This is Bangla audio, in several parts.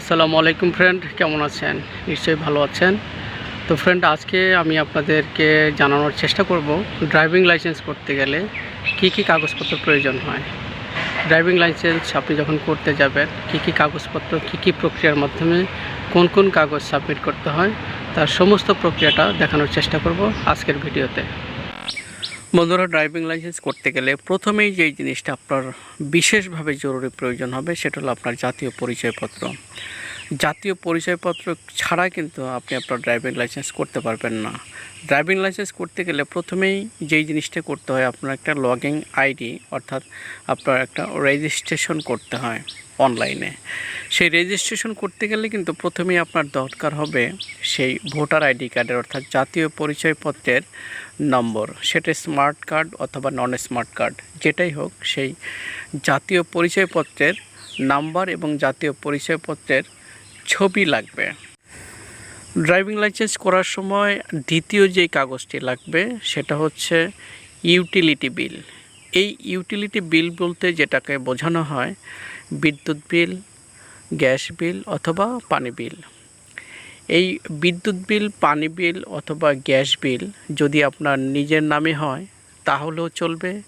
আসসালামু আলাইকুম ফ্রেন্ড কেমন আছেন? নিশ্চয়ই ভালো আছেন। তো ফ্রেন্ড আজকে আমি আপনাদেরকে জানানোর চেষ্টা করব ড্রাইভিং লাইসেন্স করতে গেলে কি কি কাগজপত্র প্রয়োজন হয়। ড্রাইভিং লাইসেন্স আপনি যখন করতে যাবেন, কি কি কাগজপত্র, কি কি প্রক্রিয়ার মাধ্যমে কোন কোন কাগজ সাবমিট করতে হয়, তার সমস্ত প্রক্রিয়াটা দেখানোর চেষ্টা করব আজকের ভিডিওতে। বন্ধুরা ড্রাইভিং লাইসেন্স করতে গেলে প্রথমেই যেই জিনিসটা আপনার বিশেষভাবে জরুরি প্রয়োজন হবে, সেটা হলো আপনার জাতীয় পরিচয়পত্র। জাতীয় পরিচয়পত্র ছাড়া কিন্তু আপনি আপনার ড্রাইভিং লাইসেন্স করতে পারবেন না। ড্রাইভিং লাইসেন্স করতে গেলে প্রথমেই যেই জিনিসটা করতে হয়, আপনার একটা লগিং আইডি অর্থাৎ আপনার একটা রেজিস্ট্রেশন করতে হয়। অনলাইনে সেই রেজিস্ট্রেশন করতে গেলে কিন্তু প্রথমেই আপনার দরকার হবে সেই ভোটার আইডি কার্ডের, অর্থাৎ জাতীয় পরিচয়পত্রের নম্বর। সেটা স্মার্ট কার্ড অথবা নন স্মার্ট কার্ড যেটাই হোক, সেই জাতীয় পরিচয়পত্রের নাম্বার এবং জাতীয় পরিচয়পত্রের ছবি লাগবে। ড্রাইভিং লাইসেন্স করার সময় দ্বিতীয় যে কাগজটি লাগবে, সেটা হচ্ছে ইউটিলিটি বিল এই ইউটিলিটি বিল বলতে যেটাকে বোঝানো হয় বিদ্যুৎ বিল, গ্যাস বিল অথবা পানি বিল। এই বিদ্যুৎ বিল, পানি বিল অথবা গ্যাস বিল যদি আপনার নিজের নামে হয়, তাহলেও চলবে।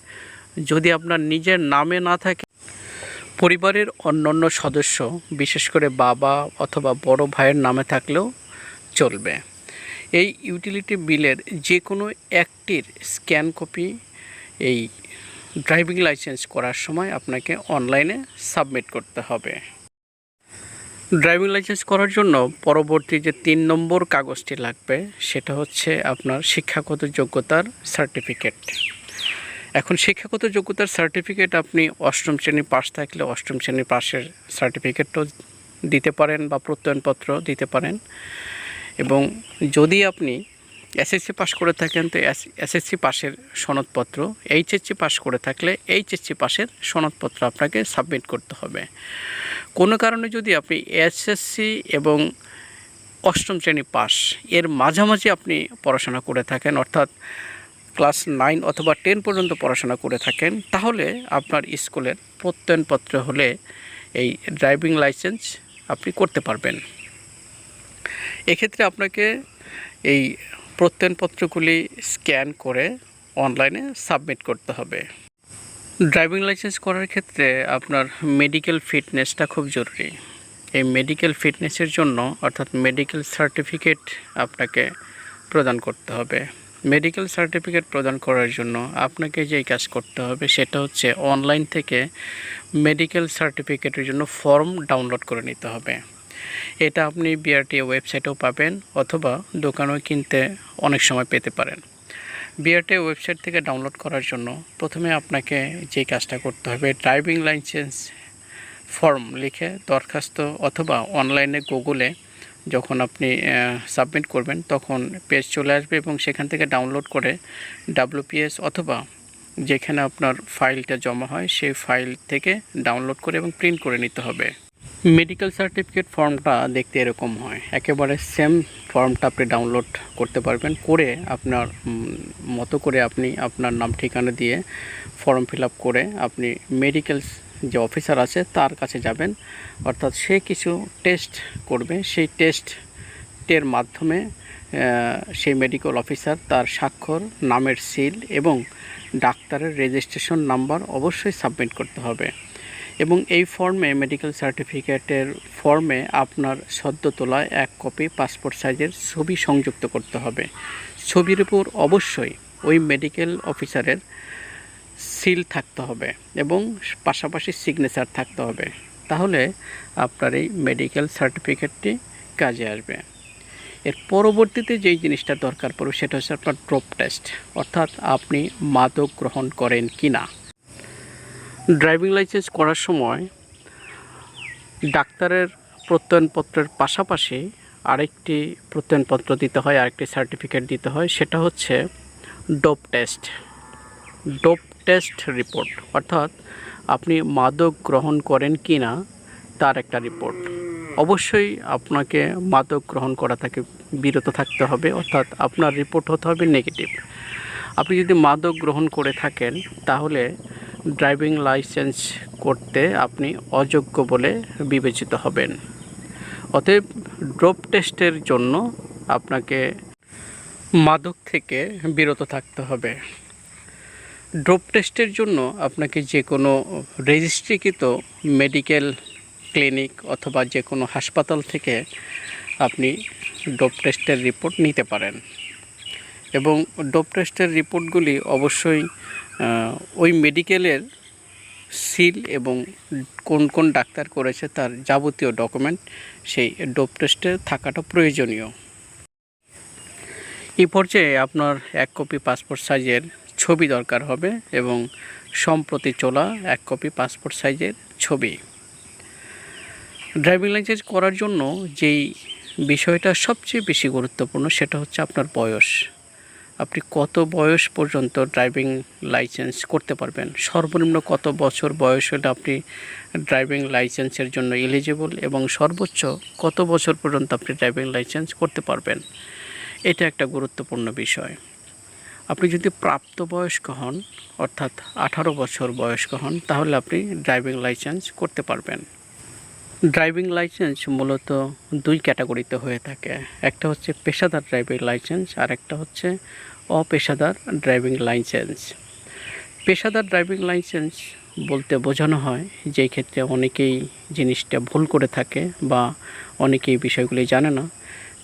যদি আপনার নিজের নামে না থাকে, পরিবারের অন্যান্য সদস্য, বিশেষ করে বাবা অথবা বড় ভাইয়ের নামে থাকলেও চলবে। এই ইউটিলিটি বিলের যে কোনো একটির স্ক্যান কপি এই ড্রাইভিং লাইসেন্স করার সময় আপনাকে অনলাইনে সাবমিট করতে হবে। ড্রাইভিং লাইসেন্স করার জন্য পরবর্তী যে তিন নম্বর কাগজটি লাগবে, সেটা হচ্ছে আপনার শিক্ষাগত যোগ্যতার সার্টিফিকেট। এখন শিক্ষাগত যোগ্যতার সার্টিফিকেট আপনি অষ্টম শ্রেণি পাশ থাকলে অষ্টম শ্রেণি পাশের সার্টিফিকেটও দিতে পারেন বা প্রত্যয়নপত্র দিতে পারেন। এবং যদি আপনি এসএসসি পাস করে থাকেন তো এসএসসি পাশের সনদপত্র এইচএসসি পাস করে থাকলে এইচএসসি পাশের সনদপত্র আপনাকে সাবমিট করতে হবে। কোনো কারণে যদি আপনি এসএসসি এবং অষ্টম শ্রেণি পাস এর মাঝামাঝি আপনি পড়াশোনা করে থাকেন, অর্থাৎ ক্লাস নাইন অথবা টেন পর্যন্ত পড়াশোনা করে থাকেন, তাহলে আপনার স্কুলের প্রত্যয়নপত্র হলে এই ড্রাইভিং লাইসেন্স আপনি করতে পারবেন। এক্ষেত্রে আপনাকে এই প্রত্যয়নপত্রগুলি স্ক্যান করে অনলাইনে সাবমিট করতে হবে। ড্রাইভিং লাইসেন্স করার ক্ষেত্রে আপনার মেডিকেল ফিটনেসটা খুব জরুরি। এই মেডিকেল ফিটনেসের জন্য অর্থাৎ মেডিকেল সার্টিফিকেট আপনাকে প্রদান করতে হবে। মেডিকেল সার্টিফিকেট প্রদান করার জন্য আপনাকে যেই কাজ করতে হবে সেটা হচ্ছে অনলাইন থেকে মেডিকেল সার্টিফিকেটের জন্য ফর্ম ডাউনলোড করে নিতে হবে। এটা আপনি বিআরটি ওয়েবসাইটেও পাবেন অথবা দোকানেও কিনতে অনেক সময় পেতে পারেন। বিআরটি ওয়েবসাইট থেকে ডাউনলোড করার জন্য প্রথমে আপনাকে যে কাজটা করতে হবে ড্রাইভিং লাইসেন্স ফর্ম লিখে দরখাস্ত অথবা অনলাইনে গুগলে যখন আপনি সাবমিট করবেন তখন পেজ চলে আসবে এবং সেখান থেকে ডাউনলোড করে ডাব্লুপিএস অথবা যেখানে আপনার ফাইলটা জমা হয় সেই ফাইল থেকে ডাউনলোড করে এবং প্রিন্ট করে নিতে হবে। মেডিকেল সার্টিফিকেট ফর্মটা দেখতে এরকম হয়। একেবারে সেম ফর্মটা আপনি ডাউনলোড করতে পারবেন। করে আপনার মতো করে আপনি আপনার নাম, ঠিকানা দিয়ে ফর্ম ফিল করে আপনি মেডিকেল যে অফিসার আছে, তার কাছে যাবেন। অর্থাৎ সে কিছু টেস্ট করবে। সেই টেস্টের মাধ্যমে সেই মেডিকেল অফিসার তার স্বাক্ষর, নামের সিল এবং ডাক্তারের রেজিস্ট্রেশন নাম্বার অবশ্যই সাবমিট করতে হবে। এবং এই ফর্মে মেডিকেল সার্টিফিকেটের ফর্মে আপনার সদ্য তোলা এক কপি পাসপোর্ট সাইজের ছবি সংযুক্ত করতে হবে। ছবির উপর অবশ্যই ওই মেডিকেল অফিসারের সিল থাকতে হবে এবং পাশাপাশি সিগনেচার থাকতে হবে। তাহলে আপনার এই মেডিকেল সার্টিফিকেটটি কাজে আসবে। এর পরবর্তীতে যেই জিনিসটা দরকার পড়বে সেটা হচ্ছে আপনার ড্রপ টেস্ট অর্থাৎ আপনি মাদক গ্রহণ করেন কি না ড্রাইভিং লাইসেন্স করার সময় ডাক্তারের প্রত্যয়নপত্রের পাশাপাশি আরেকটি প্রত্যয়নপত্র দিতে হয়, আরেকটি সার্টিফিকেট দিতে হয়, সেটা হচ্ছে dope test. Dope test report, অর্থাৎ আপনি মাদক গ্রহণ করেন কি না তার একটা রিপোর্ট। অবশ্যই আপনাকে মাদক গ্রহণ করা থেকে বিরত থাকতে হবে, অর্থাৎ আপনার রিপোর্ট হতে হবে নেগেটিভ। আপনি যদি মাদক গ্রহণ করে থাকেন, তাহলে ড্রাইভিং লাইসেন্স করতে আপনি অযোগ্য বলে বিবেচিত হবেন। অতএব ড্রপ টেস্টের জন্য আপনাকে মাদক থেকে বিরত থাকতে হবে। ড্রপ টেস্টের জন্য আপনাকে যে কোনো রেজিস্ট্রিকৃত মেডিকেল ক্লিনিক অথবা যে কোনো হাসপাতাল থেকে আপনি ডোপ টেস্টের রিপোর্ট নিতে পারেন। এবং ডোপ টেস্টের রিপোর্টগুলি অবশ্যই ওই মেডিকেলের সিল এবং কোন কোন ডাক্তার করেছে তার যাবতীয় ডকুমেন্ট, সেই ডোপ টেস্টে থাকাটা প্রয়োজনীয়। এই পর্যায়ে আপনার এক কপি পাসপোর্ট সাইজের ছবি দরকার হবে এবং সম্প্রতি চলা এক কপি পাসপোর্ট সাইজের ছবি। ড্রাইভিং লাইসেন্স করার জন্য যেই বিষয়টা সবচেয়ে বেশি গুরুত্বপূর্ণ সেটা হচ্ছে আপনার বয়স। আপনি কত বয়স পর্যন্ত ড্রাইভিং লাইসেন্স করতে পারবেন? সর্বনিম্ন কত বছর বয়স হলে আপনি ড্রাইভিং লাইসেন্সের জন্য এলিজিবল এবং সর্বোচ্চ কত বছর পর্যন্ত আপনি ড্রাইভিং লাইসেন্স করতে পারবেন? এটা একটা গুরুত্বপূর্ণ বিষয়। আপনি যদি প্রাপ্তবয়স্ক হন, অর্থাৎ আঠারো বছর বয়স্ক হন, তাহলে আপনি ড্রাইভিং লাইসেন্স করতে পারবেন। ড্রাইভিং লাইসেন্স মূলত দুই ক্যাটাগরিতে হয়ে থাকে। একটা হচ্ছে পেশাদার ড্রাইভিং লাইসেন্স, আর একটা হচ্ছে অপেশাদার ড্রাইভিং লাইসেন্স। পেশাদার ড্রাইভিং লাইসেন্স বলতে বোঝানো হয় যেই ক্ষেত্রে অনেকেই জিনিসটা ভুল করে থাকে বা অনেকেই বিষয়গুলি জানে না।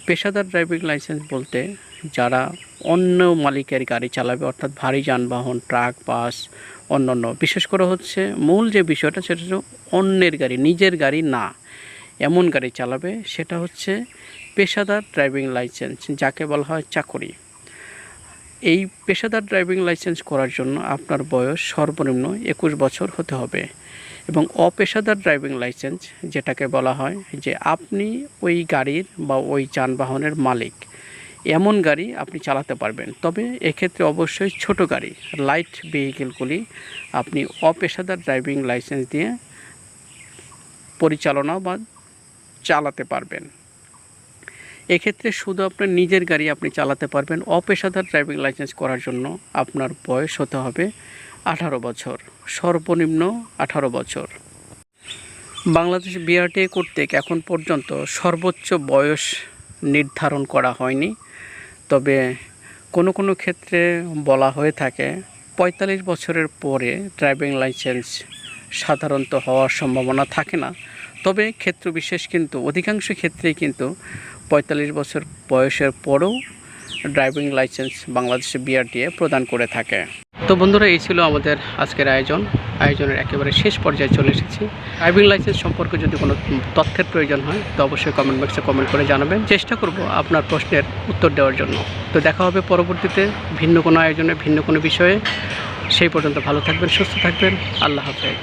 পেশাদার ড্রাইভিং লাইসেন্স বলতে যারা অন্য মালিকের গাড়ি চালাবে, অর্থাৎ ভারী যানবাহন, ট্রাক, বাস অন্যান্য। বিশেষ করে হচ্ছে মূল যে বিষয়টা সেটা হচ্ছে অন্যের গাড়ি, নিজের গাড়ি না। এমন গাড়ি চালাবে, সেটা হচ্ছে পেশাদার ড্রাইভিং লাইসেন্স, যাকে বলা হয় চাকরি। এই পেশাদার ড্রাইভিং লাইসেন্স করার জন্য আপনার বয়স সর্বনিম্ন একুশ বছর হতে হবে। এবং অপেশাদার ড্রাইভিং লাইসেন্স, যেটাকে বলা হয় যে আপনি ওই গাড়ির বা ওই যানবাহনের মালিক। এমন গাড়ি আপনি চালাতে পারবেন। তবে এক্ষেত্রে অবশ্যই ছোট গাড়ি লাইট ভেহিকেলগুলি আপনি অপেশাদার ড্রাইভিং লাইসেন্স দিয়ে পরিচালনা বা চালাতে পারবেন। এক্ষেত্রে শুধু আপনার নিজের গাড়ি আপনি চালাতে পারবেন। অপেশাদার ড্রাইভিং লাইসেন্স করার জন্য আপনার বয়স হতে হবে আঠারো বছর। সর্বনিম্ন আঠারো বছর। বাংলাদেশ বিআরটিএ কর্তৃক এখন পর্যন্ত সর্বোচ্চ বয়স নির্ধারণ করা হয়নি। তবে কোনো কোনো ক্ষেত্রে বলা হয়ে থাকে, পঁয়তাল্লিশ বছরের পরে ড্রাইভিং লাইসেন্স সাধারণত হওয়ার সম্ভাবনা থাকে না। তবে ক্ষেত্র বিশেষ কিন্তু, অধিকাংশ ক্ষেত্রেই কিন্তু পঁয়তাল্লিশ বছর বয়সের পরেও ড্রাইভিং লাইসেন্স বাংলাদেশে বিআরটিএ প্রদান করে থাকে। তো বন্ধুরা, এই ছিল আমাদের আজকের আয়োজন। আয়োজনের একেবারে শেষ পর্যায়ে চলে এসেছি। ড্রাইভিং লাইসেন্স সম্পর্কে যদি কোনো তথ্যের প্রয়োজন হয়, তো অবশ্যই কমেন্ট বক্সে কমেন্ট করে জানাবেন। চেষ্টা করব আপনার প্রশ্নের উত্তর দেওয়ার জন্য। তো দেখা হবে পরবর্তীতে ভিন্ন কোনো আয়োজনে, ভিন্ন কোনো বিষয়ে। সেই পর্যন্ত ভালো থাকবেন, সুস্থ থাকবেন। আল্লাহ হাফেজ।